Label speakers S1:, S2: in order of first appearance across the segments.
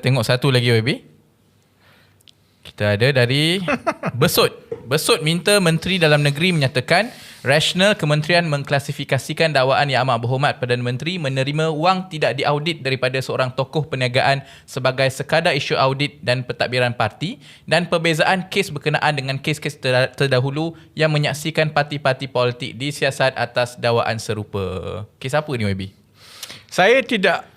S1: Tengok satu lagi YB. Kita ada dari Besut. Besut minta Menteri Dalam Negeri menyatakan rasional kementerian mengklasifikasikan dakwaan Yang Amat Berhormat Perdana Menteri menerima wang tidak diaudit daripada seorang tokoh perniagaan sebagai sekadar isu audit dan pentadbiran parti dan perbezaan kes berkenaan dengan kes-kes ter- terdahulu yang menyaksikan parti-parti politik disiasat atas dakwaan serupa. Kes apa ni YB?
S2: Saya tidak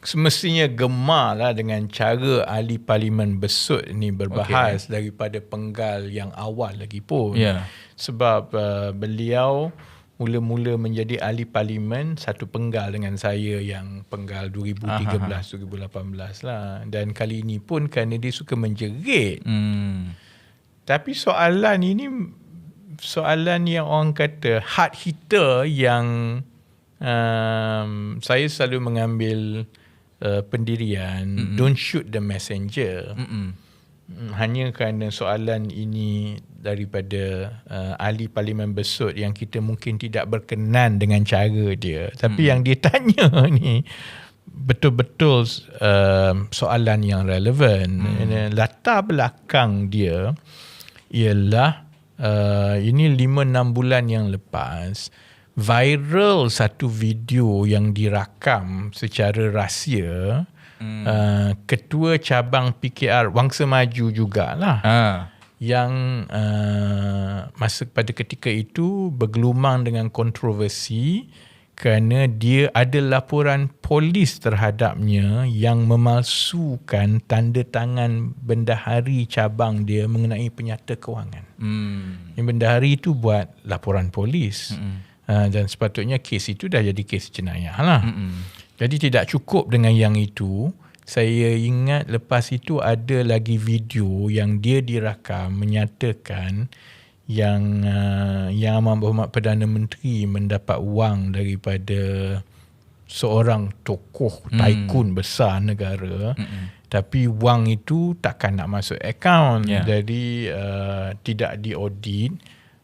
S2: semestinya gemar lah dengan cara ahli parlimen besut ni berbahas okay. daripada penggal yang awal lagi pun.
S1: Ya.
S2: Sebab uh, beliau mula-mula menjadi ahli parlimen satu penggal dengan saya yang penggal 2013-2018 lah. Dan kali ini pun kerana dia suka menjerit.
S1: Hmm.
S2: Tapi soalan ini soalan yang orang kata hard hitter yang um, saya selalu mengambil uh, pendirian mm-hmm. don't shoot the messenger.
S1: Mm-mm.
S2: Mm, Hanya kerana soalan ini daripada uh, ahli parlimen besut yang kita mungkin tidak berkenan dengan cara dia. Tapi
S1: Hmm.
S2: yang dia tanya ni betul-betul uh, soalan yang relevan. Hmm. Latar belakang dia ialah uh, ini 5-6 bulan yang lepas viral satu video yang dirakam secara rahsia hmm. uh, ketua cabang PKR Wangsa Maju jugalah
S1: Ha.
S2: yang uh, masa pada ketika itu bergelumang dengan kontroversi kerana dia ada laporan polis terhadapnya yang memalsukan tanda tangan bendahari cabang dia mengenai penyata kewangan.
S1: Hmm.
S2: Yang bendahari itu buat laporan polis. Mm-hmm. Uh, dan sepatutnya kes itu dah jadi kes jenayah lah.
S1: Mm-mm.
S2: Jadi tidak cukup dengan yang itu. Saya ingat lepas itu ada lagi video yang dia dirakam menyatakan yang uh, yang Amat Berhormat Perdana Menteri mendapat wang daripada seorang tokoh tycoon besar negara.
S1: Mm-mm.
S2: Tapi wang itu takkan nak masuk akaun.
S1: Ya.
S2: Jadi uh, tidak diaudit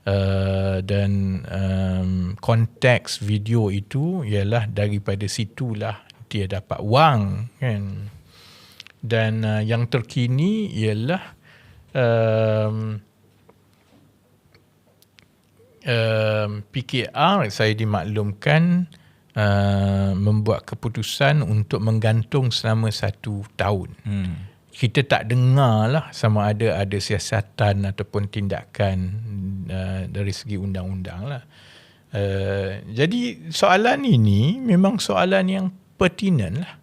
S2: uh, dan um, konteks video itu ialah daripada situlah dia dapat wang kan. Dan uh, yang terkini ialah um, um, PKR saya dimaklumkan uh, membuat keputusan untuk menggantung selama satu tahun.
S1: Hmm.
S2: Kita tak dengar lah sama ada ada siasatan ataupun tindakan uh, dari segi undang-undang lah. Uh, jadi soalan ini memang soalan yang pertinent lah.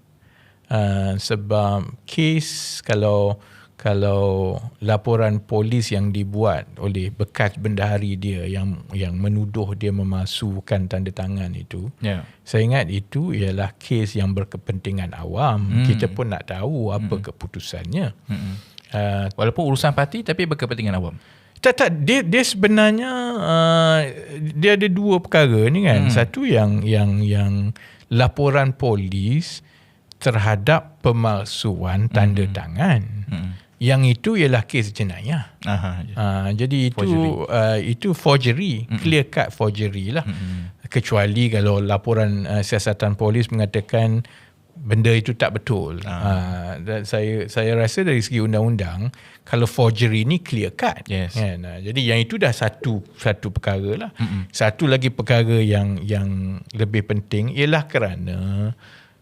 S2: Uh, sebab kes kalau kalau laporan polis yang dibuat oleh bekas bendahari dia yang yang menuduh dia memasukkan tanda tangan itu
S1: Ya.
S2: saya ingat itu ialah kes yang berkepentingan awam
S1: Hmm.
S2: kita pun nak tahu apa keputusannya
S1: Mm-mm.
S2: uh,
S1: Walaupun urusan parti tapi berkepentingan awam.
S2: tak tak dia dia sebenarnya uh, dia ada dua perkara ni kan. Hmm. Satu yang yang yang laporan polis terhadap pemalsuan tanda hmm. tangan.
S1: Hmm.
S2: Yang itu ialah kes jenayah.
S1: Aha.
S2: Uh, jadi itu
S1: Forgery.
S2: uh, itu forgery, clear cut forgery lah.
S1: Mm-mm.
S2: Kecuali kalau laporan uh, siasatan polis mengatakan benda itu tak betul. Uh, dan saya saya rasa dari segi undang-undang kalau forgery ni clear cut.
S1: Yes.
S2: Kan? Uh, jadi yang itu dah satu satu perkara lah.
S1: Mm-mm.
S2: Satu lagi perkara yang yang lebih penting ialah kerana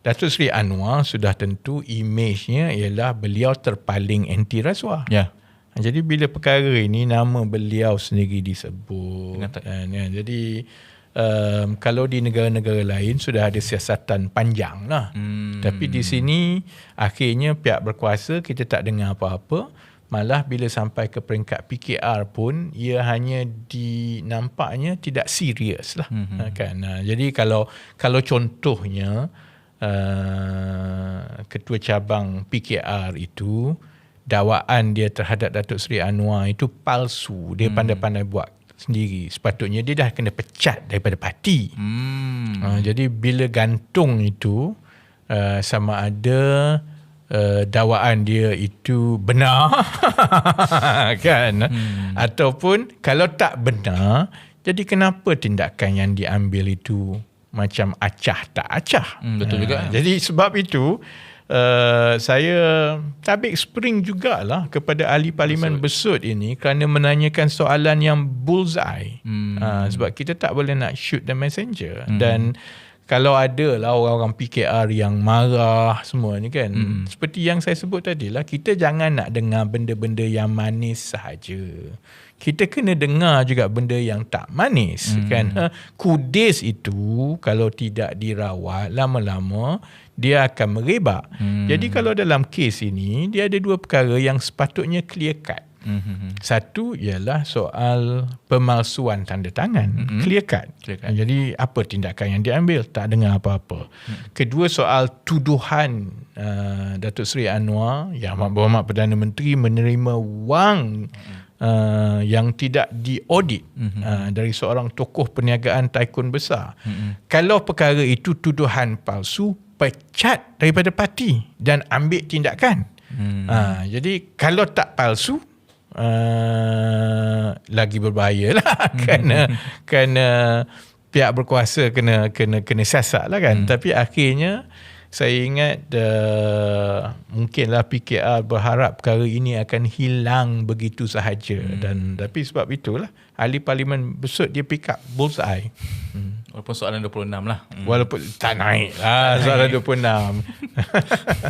S2: Datuk Seri Anwar sudah tentu imejnya ialah beliau terpaling anti rasuah.
S1: Ya.
S2: Jadi bila perkara ini nama beliau sendiri disebut kan, ya. Jadi um, kalau di negara-negara lain sudah ada siasatan panjang lah.
S1: Hmm.
S2: Tapi di sini akhirnya pihak berkuasa kita tak dengar apa-apa. Malah bila sampai ke peringkat PKR pun ia hanya dinampaknya tidak serius lah
S1: Mhm.
S2: hmm. kan. Nah, jadi kalau kalau contohnya uh, ketua cabang PKR itu dakwaan dia terhadap Datuk Seri Anwar itu palsu. Dia pandai-pandai buat sendiri. Sepatutnya dia dah kena pecat daripada parti.
S1: Hmm.
S2: Uh, jadi bila gantung itu uh, sama ada uh, dakwaan dia itu benar kan hmm. ataupun kalau tak benar jadi kenapa tindakan yang diambil itu macam acah tak acah
S1: Hmm, betul juga.
S2: jadi sebab itu uh, saya tabik spring jugalah kepada ahli parlimen besut ini kerana menanyakan soalan yang bullseye. Hmm. Uh, sebab kita tak boleh nak shoot the messenger hmm. dan kalau ada lah orang-orang PKR yang marah semua ni kan hmm. seperti yang saya sebut tadi lah kita jangan nak dengar benda-benda yang manis sahaja kita kena dengar juga benda yang tak manis hmm. kan ha, kudis itu kalau tidak dirawat lama-lama dia akan merebak hmm. jadi kalau dalam kes ini dia ada dua perkara yang sepatutnya clear cut Mm-hmm. Satu ialah soal pemalsuan tanda tangan, mm-hmm. clear, cut. clear cut. Jadi apa tindakan yang diambil? Tak dengar apa-apa. Mm-hmm. Kedua soal tuduhan uh, Datuk Seri Anwar yang Amat Berhormat Perdana Menteri menerima wang mm-hmm. Uh, yang tidak diaudit mm-hmm. uh, dari seorang tokoh perniagaan taikun besar. Mm-hmm. Kalau perkara itu tuduhan palsu, pecat daripada parti dan ambil tindakan. Mm. Uh, jadi kalau tak palsu, uh, lagi berbahaya lah kerana kerana pihak berkuasa kena kena kena siasat lah kan hmm. tapi akhirnya saya ingat uh, mungkinlah PKR berharap perkara ini akan hilang begitu sahaja hmm. dan tapi sebab itulah ahli parlimen besut dia pick up bullseye
S1: hmm. Walaupun soalan 26 lah.
S2: Hmm. Walaupun tak naik lah soalan 26.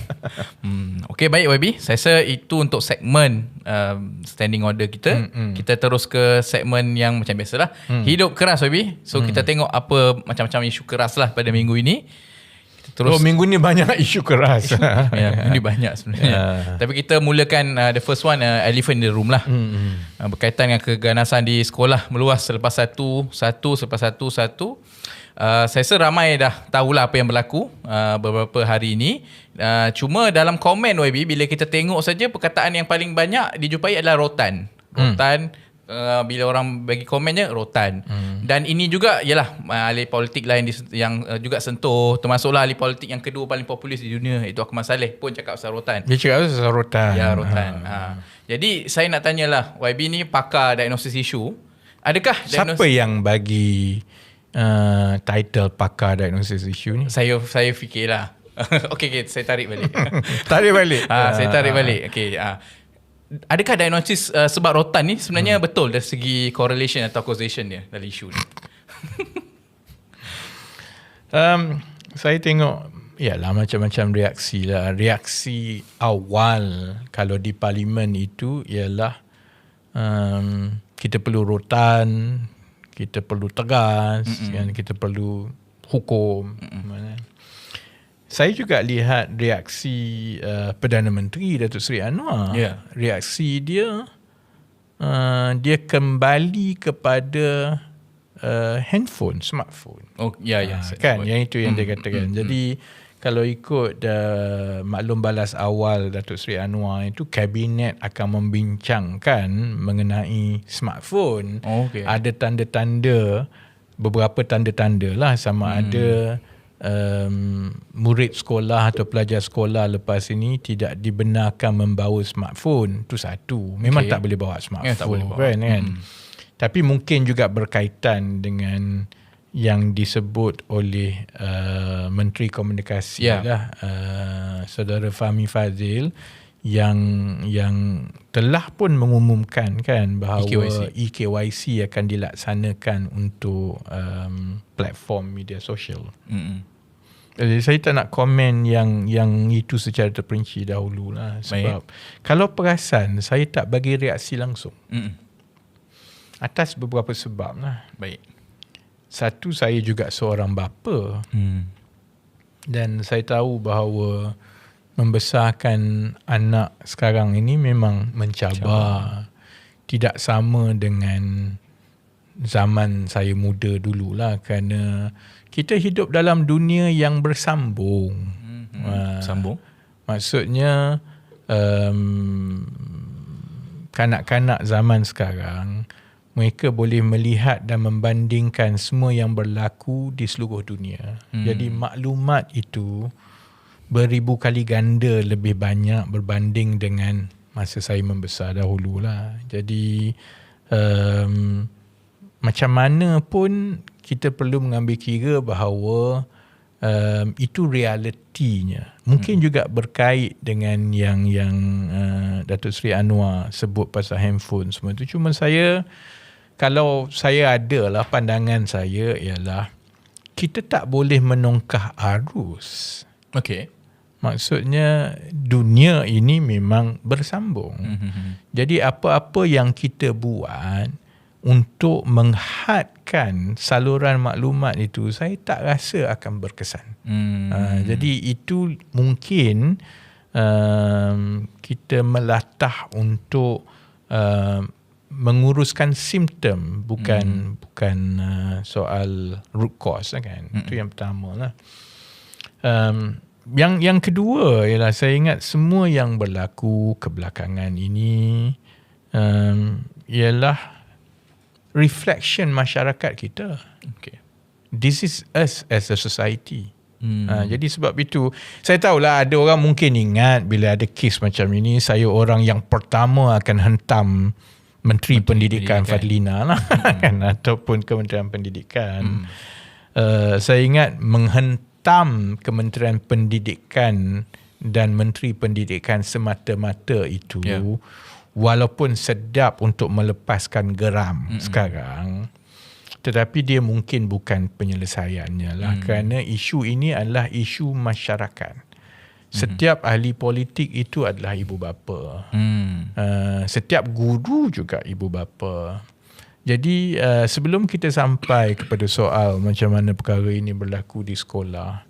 S1: hmm. Okay baik YB. Saya rasa itu untuk segmen um, standing order kita. Hmm, hmm. Kita terus ke segmen yang macam biasalah. Hmm. Hidup keras YB. So hmm. kita tengok apa macam-macam isu keras lah pada minggu ini.
S2: Terus, oh minggu ni banyak isu keras.
S1: ya, ini banyak sebenarnya. Yeah. Tapi kita mulakan uh, the first one uh, elephant in the room lah. Mm-hmm. Uh, berkaitan dengan keganasan di sekolah meluas selepas satu, satu selepas satu, satu. Uh, saya rasa ramai dah tahulah apa yang berlaku uh, beberapa hari ini. Uh, cuma dalam komen YB bila kita tengok saja perkataan yang paling banyak dijumpai adalah rotan. Hmm. Rotan hmm uh, bila orang bagi komennya rotan. Hmm. Dan ini juga ialah uh, ahli politik lain di, yang uh, juga sentuh termasuklah ahli politik yang kedua paling populis di dunia itu Ahmad Saleh pun cakap pasal rotan.
S2: Dia cakap pasal rotan.
S1: Ya rotan. Ha. ha. Jadi saya nak tanyalah YB ni pakar diagnosis isu. Adakah
S2: diagnosis Siapa yang bagi uh, title pakar diagnosis isu ni?
S1: Saya saya fikirlah. okey okey saya tarik balik.
S2: tarik balik.
S1: Ha, saya tarik balik. Okey. Ha adakah diagnosis uh, sebab rotan ni sebenarnya hmm. betul dari segi correlation atau causation dia dalam isu ni?
S2: um, saya tengok lah macam-macam reaksi lah. Reaksi awal kalau di parlimen itu ialah um, kita perlu rotan, kita perlu tegas, mm kita perlu hukum. Mm-mm saya juga lihat reaksi uh, Perdana Menteri Datuk Seri Anwar. Yeah. Reaksi dia uh, dia kembali kepada uh, handphone, smartphone.
S1: Oh, ya yeah, ya.
S2: Yeah, uh, kan, yang itu yang mm, dia katakan. Mm, Jadi mm. kalau ikut uh, maklum balas awal Datuk Seri Anwar itu kabinet akan membincangkan mengenai smartphone. Oh, okay. Ada tanda-tanda beberapa tanda-tanda lah sama mm. ada um, murid sekolah atau pelajar sekolah lepas ini tidak dibenarkan membawa smartphone itu satu memang okay. tak boleh bawa smartphone ya, tak boleh bawa. kan, kan? Hmm. tapi mungkin juga berkaitan dengan yang disebut oleh uh, Menteri Komunikasi yeah. lah uh, saudara Fahmi Fazil yang yang telah pun mengumumkan kan bahawa EKYC, EKYC akan dilaksanakan untuk um, platform media sosial. Mm-hmm. Jadi saya tak nak komen yang yang itu secara terperinci dahulu lah sebab Baik. kalau perasan saya tak bagi reaksi langsung. Mm-mm. Atas beberapa sebab lah.
S1: Baik.
S2: Satu saya juga seorang bapa. Mm. Dan saya tahu bahawa membesarkan anak sekarang ini memang mencabar. mencabar. Tidak sama dengan zaman saya muda dululah kerana kita hidup dalam dunia yang bersambung.
S1: Hmm, uh, sambung.
S2: Maksudnya um, kanak-kanak zaman sekarang mereka boleh melihat dan membandingkan semua yang berlaku di seluruh dunia. Hmm. Jadi maklumat itu beribu kali ganda lebih banyak berbanding dengan masa saya membesar dahululah. Jadi um, macam mana pun kita perlu mengambil kira bahawa um, itu realitinya. Mungkin hmm. juga berkait dengan yang yang uh, Datuk Seri Anwar sebut pasal handphone semua itu. Cuma saya kalau saya ada lah pandangan saya ialah kita tak boleh menongkah arus.
S1: Okay.
S2: Maksudnya dunia ini memang bersambung.
S1: Mm-hmm.
S2: Jadi apa-apa yang kita buat untuk menghadkan saluran maklumat itu saya tak rasa akan berkesan.
S1: Mm.
S2: Uh, jadi itu mungkin um, kita melatah untuk uh, menguruskan simptom bukan mm. bukan uh, soal root cause lah kan. Mm. Itu yang pertama lah. Um, yang yang kedua ialah saya ingat semua yang berlaku kebelakangan ini um, ialah reflection masyarakat kita.
S1: Okay.
S2: This is us as a society.
S1: Hmm.
S2: Ha, jadi sebab itu saya tahulah ada orang mungkin ingat bila ada kes macam ini saya orang yang pertama akan hentam Menteri, Menteri Pendidikan, Pendidikan Fadlina lah hmm. kan ataupun Kementerian Pendidikan. Hmm. Uh, saya ingat menghentam Kementerian Pendidikan dan Menteri Pendidikan semata-mata itu yeah walaupun sedap untuk melepaskan geram mm-hmm. sekarang tetapi dia mungkin bukan penyelesaiannya lah mm. kerana isu ini adalah isu masyarakat mm-hmm. setiap ahli politik itu adalah ibu bapa mm. uh, setiap guru juga ibu bapa jadi uh, sebelum kita sampai kepada soal macam mana perkara ini berlaku di sekolah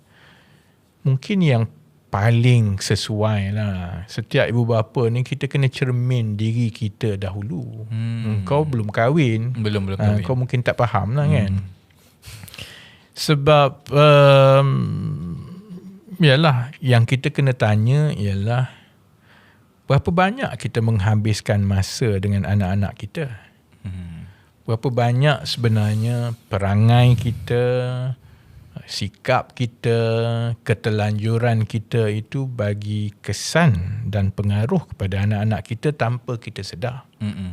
S2: mungkin yang paling sesuai lah. Setiap ibu bapa ni kita kena cermin diri kita dahulu. Hmm. Kau belum kahwin.
S1: Belum belum ah, kahwin.
S2: Ha, kau mungkin tak faham lah hmm. kan. Sebab um, yalah yang kita kena tanya ialah berapa banyak kita menghabiskan masa dengan anak-anak kita. Hmm. Berapa banyak sebenarnya perangai kita, sikap kita, ketelanjuran kita itu bagi kesan dan pengaruh kepada anak-anak kita tanpa kita sedar. Mm-mm.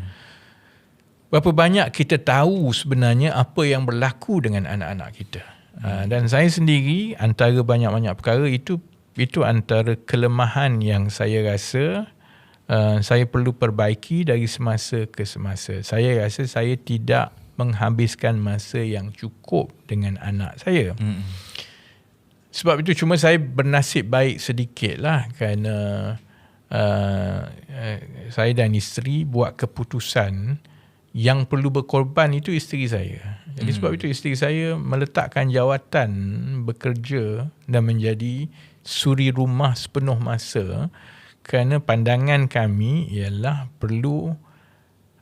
S2: Berapa banyak kita tahu sebenarnya apa yang berlaku dengan anak-anak kita. Mm. Dan saya sendiri antara banyak-banyak perkara itu itu antara kelemahan yang saya rasa uh, saya perlu perbaiki dari semasa ke semasa. Saya rasa saya tidak menghabiskan masa yang cukup dengan anak saya. Hmm. Sebab itu cuma saya bernasib baik sedikit lah kerana uh, uh, saya dan isteri buat keputusan yang perlu berkorban itu isteri saya. Jadi hmm. sebab itu isteri saya meletakkan jawatan bekerja dan menjadi suri rumah sepenuh masa kerana pandangan kami ialah perlu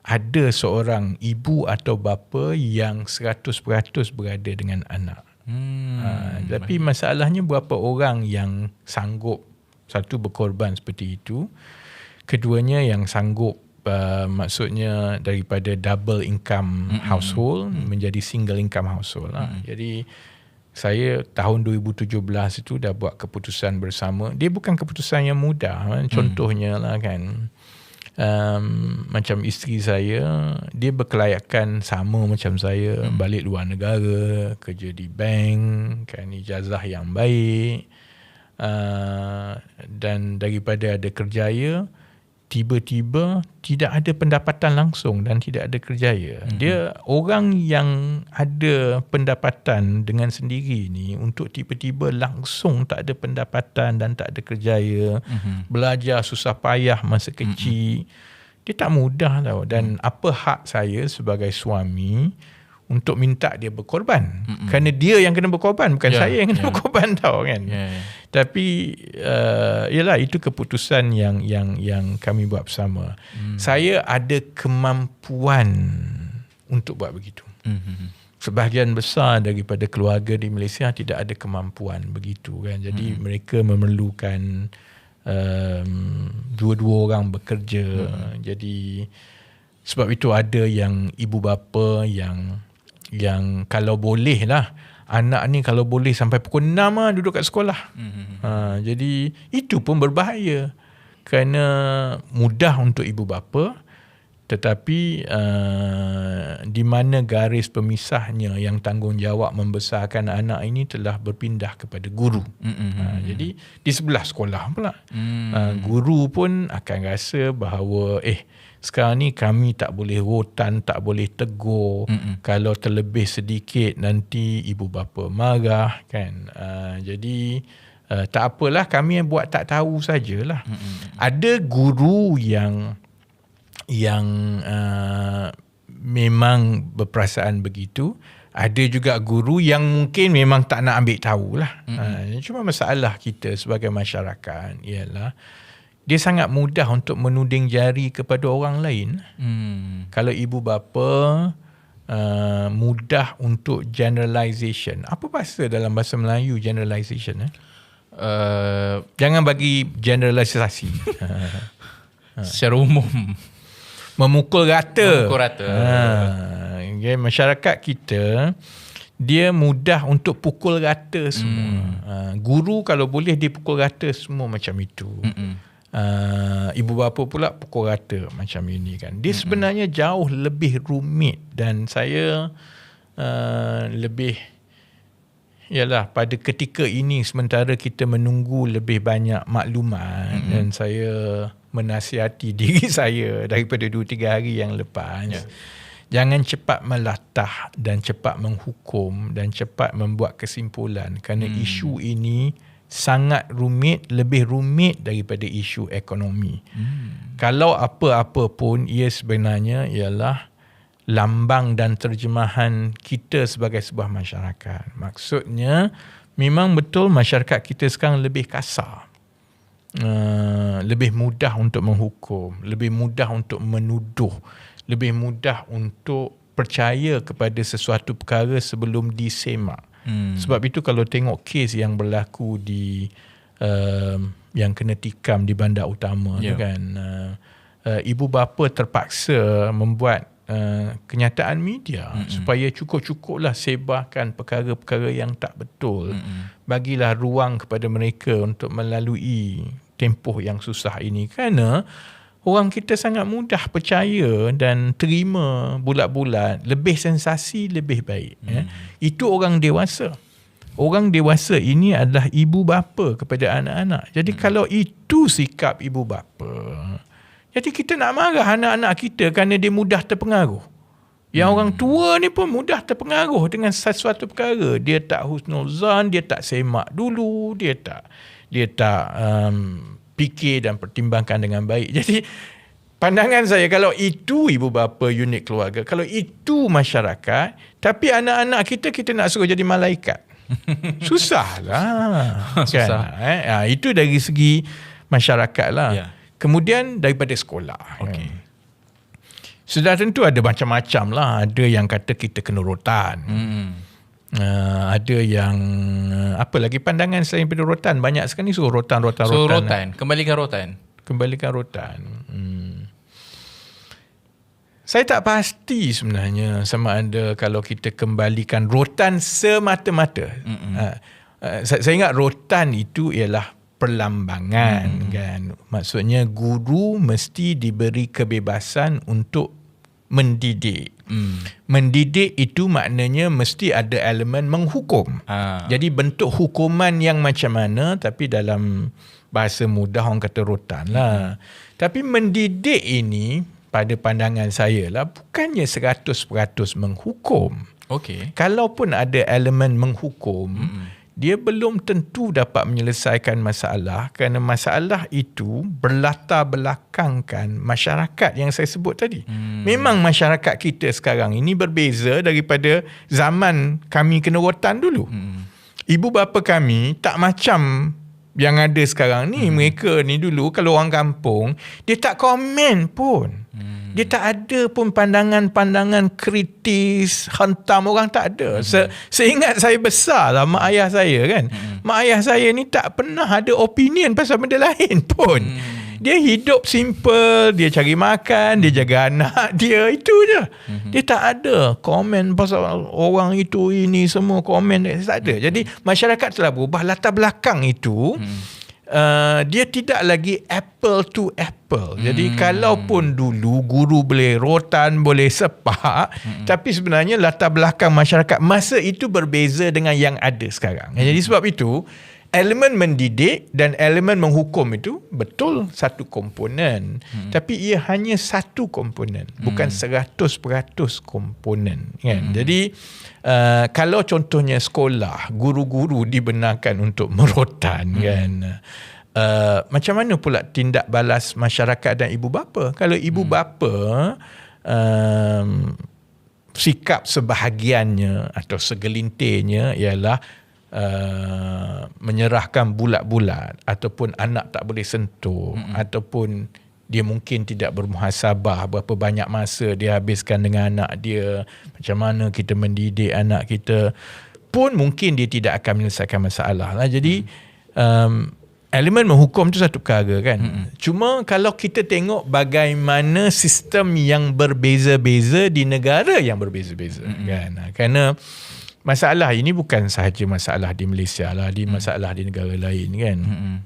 S2: ada seorang ibu atau bapa yang 100% berada dengan anak. Hmm, ha, tapi masalahnya berapa orang yang sanggup satu berkorban seperti itu, keduanya yang sanggup uh, maksudnya daripada double income mm-hmm. household mm-hmm. menjadi single income household. Mm-hmm. Jadi saya tahun 2017 itu dah buat keputusan bersama. Dia bukan keputusan yang mudah. Kan? Contohnya lah kan um, macam isteri saya dia berkelayakan sama macam saya hmm. balik luar negara kerja di bank kan ijazah yang baik uh, dan daripada ada kerjaya tiba-tiba tidak ada pendapatan langsung dan tidak ada kerjaya. Mm-hmm. Dia orang yang ada pendapatan dengan sendiri ni untuk tiba-tiba langsung tak ada pendapatan dan tak ada kerjaya, mm-hmm. belajar susah payah masa kecil. Mm-hmm. Dia tak mudah tau dan mm-hmm. apa hak saya sebagai suami untuk minta dia berkorban. Mm-mm. Kerana dia yang kena berkorban bukan yeah, saya yang kena yeah. berkorban tau kan. Yeah, yeah. Tapi uh, yalah itu keputusan yang yang yang kami buat bersama. Mm. Saya ada kemampuan untuk buat begitu. Mm-hmm. Sebahagian besar daripada keluarga di Malaysia tidak ada kemampuan begitu kan. Jadi mm. mereka memerlukan um, dua-dua orang bekerja. Mm. Jadi sebab itu ada yang ibu bapa yang yang kalau boleh lah anak ni kalau boleh sampai pukul 6 lah duduk kat sekolah. Mm-hmm. Ha, jadi itu pun berbahaya kerana mudah untuk ibu bapa tetapi uh, di mana garis pemisahnya yang tanggungjawab membesarkan anak ini telah berpindah kepada guru.
S1: Mm-mm.
S2: Uh, jadi di sebelah sekolah pula.
S1: Mm.
S2: Uh, guru pun akan rasa bahawa eh sekarang ni kami tak boleh rotan, tak boleh tegur.
S1: Mm-mm.
S2: Kalau terlebih sedikit nanti ibu bapa marah kan. Uh, jadi uh, tak apalah kami yang buat tak tahu sajalah. Mm-mm. Ada guru yang yang uh, memang berperasaan begitu. Ada juga guru yang mungkin memang tak nak ambil tahu lah. Mm-hmm. Uh, cuma masalah kita sebagai masyarakat ialah dia sangat mudah untuk menuding jari kepada orang lain.
S1: Mm.
S2: Kalau ibu bapa uh, mudah untuk generalization. Apa bahasa dalam bahasa Melayu generalization? Eh?
S1: Uh,
S2: Jangan bagi generalisasi. Uh,
S1: secara umum.
S2: memukul rata.
S1: Memukul rata.
S2: Ha, okay, masyarakat kita dia mudah untuk pukul rata semua. Hmm. Ha, guru kalau boleh dia pukul rata semua macam itu.
S1: Mm-mm.
S2: Uh, ibu bapa pula pukul rata macam ini kan. Dia sebenarnya jauh lebih rumit dan saya uh, lebih Yalah pada ketika ini sementara kita menunggu lebih banyak maklumat mm-hmm. dan saya menasihati diri saya daripada 2 3 hari yang lepas.
S1: Ya.
S2: Jangan cepat melatah dan cepat menghukum dan cepat membuat kesimpulan kerana hmm. isu ini sangat rumit, lebih rumit daripada isu ekonomi. Hmm. Kalau apa-apa pun ia sebenarnya ialah lambang dan terjemahan kita sebagai sebuah masyarakat. Maksudnya memang betul masyarakat kita sekarang lebih kasar. Uh, lebih mudah untuk menghukum, lebih mudah untuk menuduh, lebih mudah untuk percaya kepada sesuatu perkara sebelum disemak.
S1: Hmm.
S2: Sebab itu kalau tengok kes yang berlaku di uh, yang kena tikam di bandar utama yeah. tu
S1: Ya.
S2: kan uh, uh, ibu bapa terpaksa membuat uh, kenyataan media mm-hmm. supaya cukup-cukuplah sebarkan perkara-perkara yang tak betul. Mm-hmm. Bagilah ruang kepada mereka untuk melalui tempoh yang susah ini kerana orang kita sangat mudah percaya dan terima bulat-bulat lebih sensasi lebih baik mm. eh. itu orang dewasa orang dewasa ini adalah ibu bapa kepada anak-anak jadi mm. kalau itu sikap ibu bapa jadi kita nak marah anak-anak kita kerana dia mudah terpengaruh yang hmm. orang tua ni pun mudah terpengaruh dengan sesuatu perkara. Dia tak husnuzan, dia tak semak dulu, dia tak dia tak um, fikir dan pertimbangkan dengan baik. Jadi pandangan saya kalau itu ibu bapa unit keluarga, kalau itu masyarakat, tapi anak-anak kita kita nak suruh jadi malaikat. Susahlah.
S1: Susah.
S2: Kan? Eh? Ha, itu dari segi masyarakat lah.
S1: Ya.
S2: Kemudian daripada sekolah.
S1: Okey.
S2: Kan? Sudah tentu ada macam-macam lah. Ada yang kata kita kena rotan.
S1: Hmm.
S2: Uh, ada yang uh, apa lagi? Pandangan selain daripada rotan banyak sekali suruh rotan rotan
S1: So
S2: rotan.
S1: Rotan, kembalikan rotan.
S2: kembalikan rotan. Hmm. saya tak pasti sebenarnya sama ada kalau kita kembalikan rotan semata-mata. Uh, uh, saya, saya ingat rotan itu ialah perlambangan mm. kan? Maksudnya guru mesti diberi kebebasan untuk mendidik
S1: Hmm.
S2: Mendidik itu maknanya mesti ada elemen menghukum.
S1: Ah.
S2: Jadi bentuk hukuman yang macam mana tapi dalam bahasa mudah orang kata rotan lah. Tapi mendidik ini pada pandangan saya lah bukannya 100% menghukum.
S1: Okey.
S2: Kalaupun ada elemen menghukum, mm-hmm. Dia belum tentu dapat menyelesaikan masalah kerana masalah itu berlatar belakangkan masyarakat yang saya sebut tadi. Mm. Memang masyarakat kita sekarang ini berbeza daripada zaman kami kena rotan dulu. Mm. Ibu bapa kami tak macam yang ada sekarang ni. Mm. Mereka ni dulu kalau orang kampung, dia tak komen pun. Dia tak ada pun pandangan-pandangan kritis, hentam orang tak ada. Se- seingat saya besar lah mak ayah saya kan. Mak ayah saya ni tak pernah ada opinion pasal benda lain pun. Dia hidup simple, dia cari makan, dia jaga anak dia, itu je. Dia tak ada komen pasal orang itu ini semua komen tak ada. Jadi masyarakat telah berubah latar belakang itu uh, dia tidak lagi apple to apple. Jadi kalaupun dulu guru boleh rotan, boleh sepak, tapi sebenarnya latar belakang masyarakat masa itu berbeza dengan yang ada sekarang. Jadi sebab itu elemen mendidik dan elemen menghukum itu betul satu komponen hmm. tapi ia hanya satu komponen bukan hmm. 100% komponen kan hmm. jadi uh, kalau contohnya sekolah guru-guru dibenarkan untuk merotan hmm. kan uh, macam mana pula tindak balas masyarakat dan ibu bapa kalau ibu hmm. bapa um, sikap sebahagiannya atau segelintirnya ialah uh, menyerahkan bulat-bulat ataupun anak tak boleh sentuh mm-hmm. ataupun dia mungkin tidak bermuhasabah berapa banyak masa dia habiskan dengan anak dia macam mana kita mendidik anak kita pun mungkin dia tidak akan menyelesaikan masalah lah jadi mm. um, elemen menghukum tu satu perkara kan mm-hmm. cuma kalau kita tengok bagaimana sistem yang berbeza-beza di negara yang berbeza-beza mm-hmm. kan kerana masalah ini bukan sahaja masalah di Malaysia lah, di masalah di negara lain kan. Hmm.